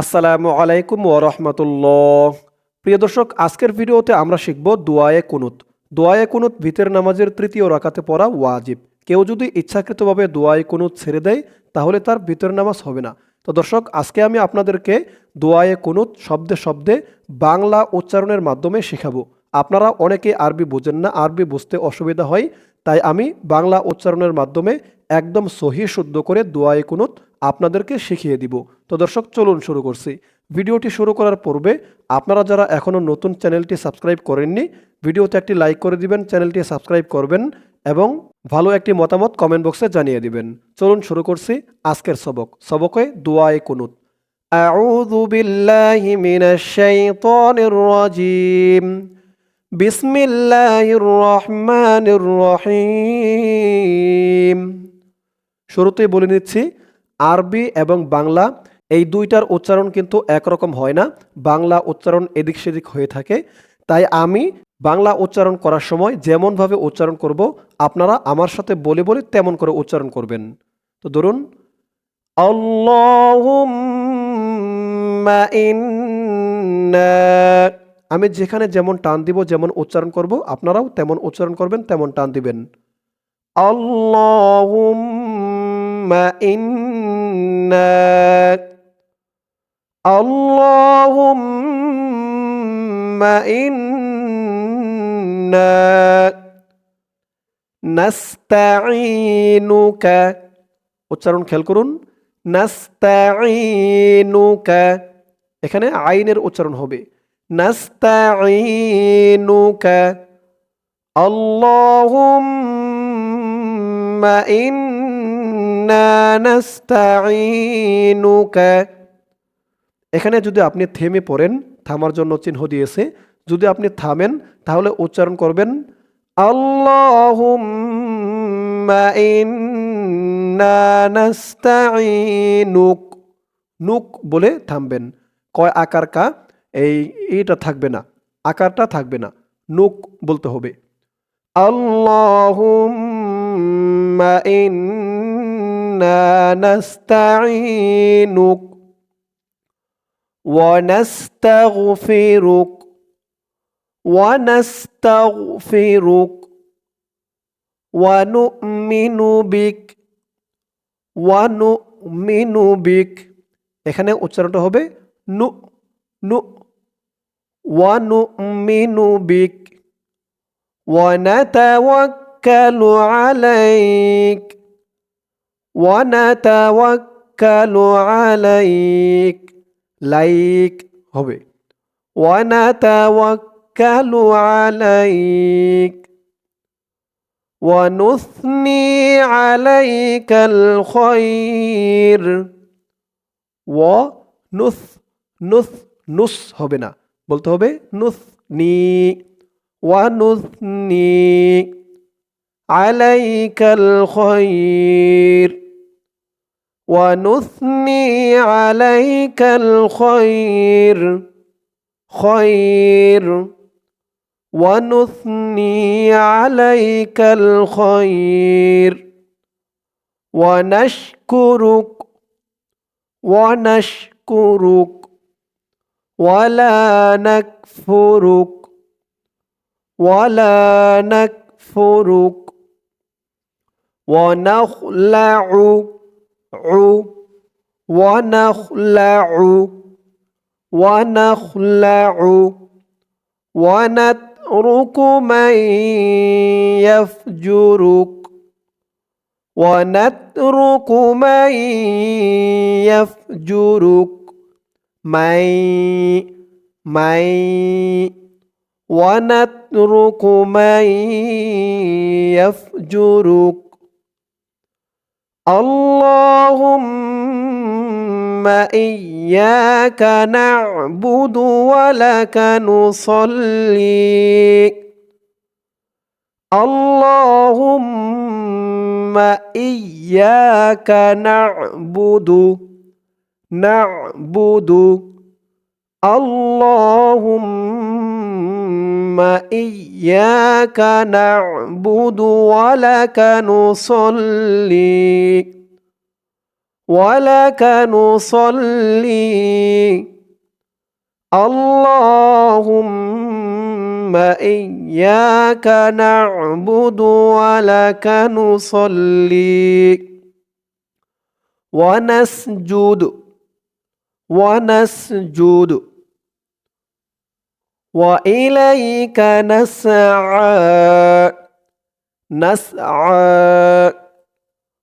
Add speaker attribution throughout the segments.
Speaker 1: আসসালামু আলাইকুম ওরহমতুল্লাহ প্রিয় দর্শক, আজকের ভিডিওতে আমরা শিখব দোয়ায়ে কুনুত। দোয়ায়ে কুনুত ভিতর নামাজের তৃতীয় রাকাতে পড়া ওয়াজিব। কেউ যদি ইচ্ছাকৃতভাবে দোয়ায়ে কুনুত ছেড়ে দেয়, তাহলে তার ভিতর নামাজ হবে না। তো দর্শক, আজকে আমি আপনাদেরকে দোয়ায়ে কুনুত শব্দে শব্দে বাংলা উচ্চারণের মাধ্যমে শেখাবো। আপনারা অনেকে আরবি বোঝেন না, আরবি বুঝতে অসুবিধা হয়, তাই আমি বাংলা উচ্চারণের মাধ্যমে একদম সহি শুদ্ধ করে দোয়ায়ে কুনুত আপনাদেরকে শিখিয়ে দিব তো দর্শক চলুন শুরু করছি ভিডিওটি শুরু করার পূর্বে আপনারা যারা এখনও নতুন চ্যানেলটি সাবস্ক্রাইব করেননি ভিডিওতে একটি লাইক করে দিবেন চ্যানেলটি সাবস্ক্রাইব করবেন এবং ভালো একটি মতামত কমেন্ট বক্সে জানিয়ে দিবেন চলুন শুরু করছি আজকের সবক সবকে দোয়ায়ে কুনুত أعوذ بالله من الشيطان الرجيم بسم الله الرحمن الرحيم শুরুতেই বলে নিচ্ছি আরবি এবং বাংলা, এই দুইটার উচ্চারণ কিন্তু একরকম হয় না। বাংলা উচ্চারণ এদিক সেদিক হয়ে থাকে। তাই আমি বাংলা উচ্চারণ করার সময় যেমনভাবে উচ্চারণ করব, আপনারা আমার সাথে বলে বলে তেমন করে উচ্চারণ করবেন। তো ধরুন আমি যেখানে যেমন টান দিব, যেমন উচ্চারণ করব, আপনারাও তেমন উচ্চারণ করবেন, তেমন টান দিবেন। আল্লাহুম্মা ইন্না আল্লাহুম্মা ইন্না নাস্তাঈনুকা উচ্চারণ খেয়াল করুন নাস্তাঈনুকা এখানে আইনের উচ্চারণ হবে নাস্তাঈনুকা আল্লাহুম্মা নাস্তাঈনুকা এখানে যদি আপনি থেমে পড়েন, থামার জন্য চিহ্ন দিয়েছে, যদি আপনি থামেন, তাহলে উচ্চারণ করবেন নাস্তাঈনুক। নুক বলে থামবেন। কয় আকার কা? এই এটা থাকবে না, আকারটা থাকবে না, নুক বলতে হবে। আল্লাহুম্মা ইন্না নাস্তাঈনুক ونستغفرك ونستغفرك ونؤمن بك ونؤمن بك এখানে উচ্চারণটা হবে নু নু ونؤمن بك ونتوكل عليك ونتوكل عليك লাইক হবে ونتوكل عليك ونثني عليك الخير ونث نث নুস হবে না বলতে হবে নুথনি ওয়ানুথনি আলাইকাল খৈর ونثني عليك الخير خير. ونثني عليك الخير. ونشكرك ونشكرك. ولا نكفرك ولا نكفرك. ونخلع ونخلع ونخلع ونترك من يفجرك ونترك من يفجرك من من ونترك من يفجرك اللهم إياك نعبد ولك نصلي اللهم إياك نعبد نعبد اللهم إياك نعبد ولك نصلي ولك نصلي اللهم إياك نعبد ولك نصلي ونسجد ونسجد وإليك نسعى نسعى.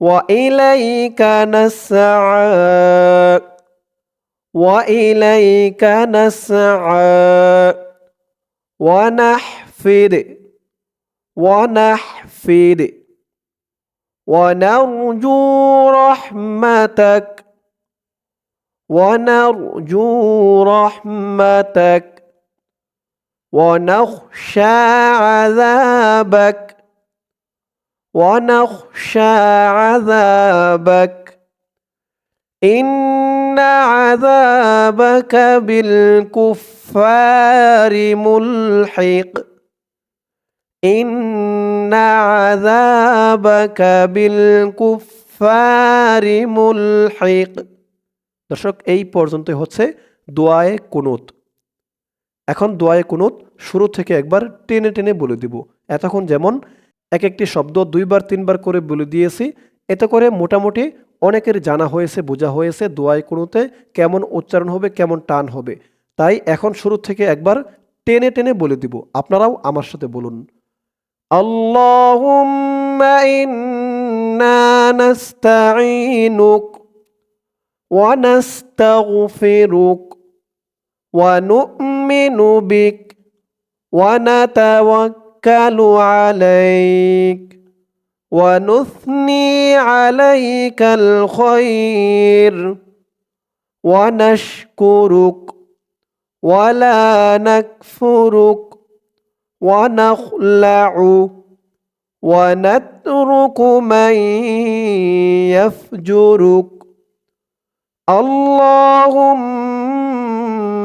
Speaker 1: وإليك نسعى وإليك نسعى. ونحفد ونحفد. ونرجو رحمتك ونرجو رحمتك. ونخشى عذابك ونخشى عذابك إن عذابك بالكفار ملحق إن عذابك بالكفار ملحق দর্শক এই পর্যন্ত হচ্ছে দোয়ায়ে কুনুত এখন দোয়ায়ে কুনুত শুরু থেকে একবার টেনে টেনে বলে দিব। এতক্ষণ যেমন এক একটি শব্দ দুইবার, তিনবার করে বলে দিয়েছি, এতে করে মোটামুটি অনেকের জানা হয়েছে, বোঝা হয়েছে দোয়ায় কুনুতে কেমন উচ্চারণ হবে, কেমন টান হবে। তাই এখন শুরু থেকে একবার টেনে টেনে বলে দিব। আপনারাও আমার সাথে বলুন। নাস্তাগফিরুক। ونؤمن بك ونتوكل عليك ونثني عليك الخير ونشكرك ولا نكفرك ونخلع ونترك من يفجرك. اللهم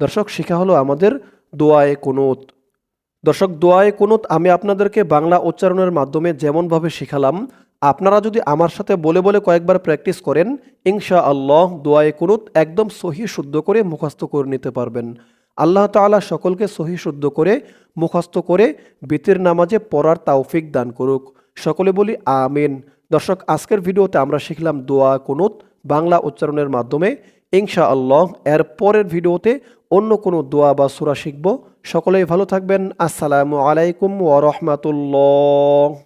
Speaker 1: দর্শক, শিখা হলো আমাদের দোয়ায়ে কুনুত। দর্শক, দোয়ায়ে কুনুত আমি আপনাদেরকে বাংলা উচ্চারণের মাধ্যমে যেমনভাবে শিখালাম, আপনারা যদি আমার সাথে বলে বলে কয়েকবার প্র্যাকটিস করেন ইনশা আল্লাহ দোয়ায়ে কুনুত একদম সহি শুদ্ধ করে মুখস্থ করে নিতে পারবেন। আল্লাহ তাআলা সকলকে সহি শুদ্ধ করে মুখস্থ করে বিতির নামাজে পড়ার তাওফিক দান করুক। সকলে বলি আমিন। দর্শক, আজকের ভিডিওতে আমরা শিখলাম দোয়া কুনুত বাংলা উচ্চারণের মাধ্যমে। ইনশা আল্লাহ এর পরের ভিডিওতে অন্য কোনো দোয়া বা সুরা শিখব। সকলেই ভালো থাকবেন। আসসালামু আলাইকুম ওয়া রাহমাতুল্লাহ।